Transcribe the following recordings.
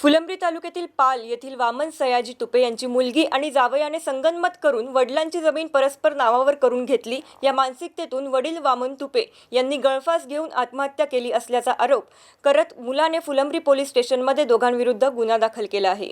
फुलंब्री तालुक्यातील पाल येथील वामन सयाजी तुपे यांची मुलगी आणि जावयाने संगनमत करून वडिलांची जमीन परस्पर नावावर करून घेतली. या मानसिकतेतून वडील वामन तुपे यांनी गळफास घेऊन आत्महत्या केली असल्याचा आरोप करत मुलाने फुलंब्री पोलीस स्टेशनमध्ये दोघांविरुद्ध गुन्हा दाखल केला आहे.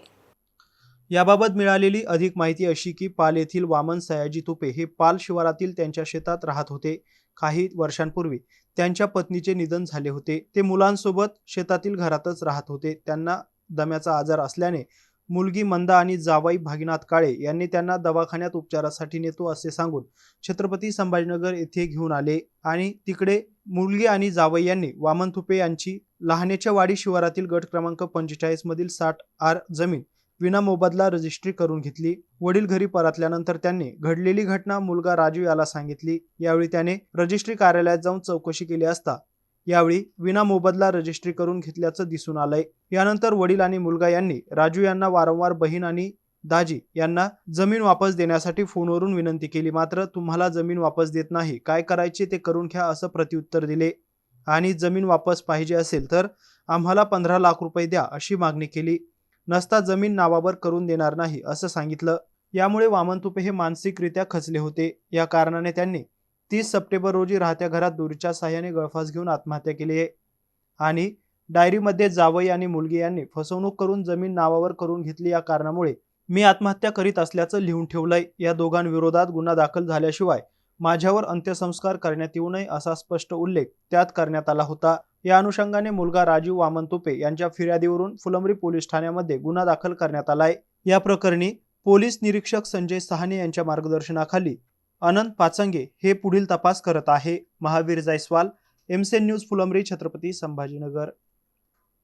याबाबत मिळालेली अधिक माहिती अशी की पाल येथील वामन सयाजी तुपे हे पाल शिवारातील त्यांच्या शेतात राहत होते. काही वर्षांपूर्वी त्यांच्या पत्नीचे निधन झाले होते. ते मुलांसोबत शेतातील घरातच राहत होते. त्यांना दम्याचा आजार असल्याने मुलगी मंदा आणि जावाई भागीनाथ काळे यांनी त्यांना दवाखान्यात उपचारासाठी नेतो असे सांगून छत्रपती संभाजीनगर येथे घेऊन आले आणि तिकडे मुलगी आणि जावई यांनी वामन थुपे यांची लहानेच्या वाडी शिवारातील गट क्रमांक पंचेचाळीस मधील साठ आर जमीन विना मोबदला रजिस्ट्री करून घेतली. वडील घरी परतल्यानंतर त्यांनी घडलेली घटना मुलगा राजू याला सांगितली. यावेळी त्याने रजिस्ट्री कार्यालयात जाऊन चौकशी केली असता यावेळी विना मोबदला रजिस्ट्री करून घेतल्याचं दिसून आलंय. यानंतर वडील आणि मुलगा यांनी राजू यांना वारंवार बहीण आणि दाजी यांना जमीन वापस देण्यासाठी फोनवरून विनंती केली. मात्र तुम्हाला जमीन वापस देत नाही. काय करायचे ते करून घ्या असं प्रत्युत्तर दिले. आणि जमीन वापस पाहिजे असेल तर आम्हाला पंधरा लाख रुपये द्या अशी मागणी केली. नसता जमीन नावावर करून देणार नाही असं सांगितलं. यामुळे वामन तुपे हे मानसिकरित्या खचले होते. या कारणाने त्यांनी तीस सप्टेंबर रोजी राहत्या घरात दोरीच्या साह्याने गळफास घेऊन आत्महत्या केली आहे. आणि डायरीमध्ये जावई आणि मुलगी यांनी फसवणूक करून जमीन नावावर करून घेतली या कारणामुळे मी आत्महत्या करीत असल्याचं लिहून ठेवलंय. या दोघांविरोधात गुन्हा दाखल झाल्याशिवाय माझ्यावर अंत्यसंस्कार करण्यात येऊ नये असा स्पष्ट उल्लेख त्यात करण्यात आला होता. या अनुषंगाने मुलगा राजीव वामन तुपे यांच्या फिर्यादीवरून फुलंब्री पोलीस ठाण्यामध्ये गुन्हा दाखल करण्यात आलाय. या प्रकरणी पोलीस निरीक्षक संजय सहाने यांच्या मार्गदर्शनाखाली अनंत पाचंगे हे पुढील तपास करत आहे. महावीर जायस्वाल एमसेन न्यूज फुलंब्री छत्रपती संभाजीनगर.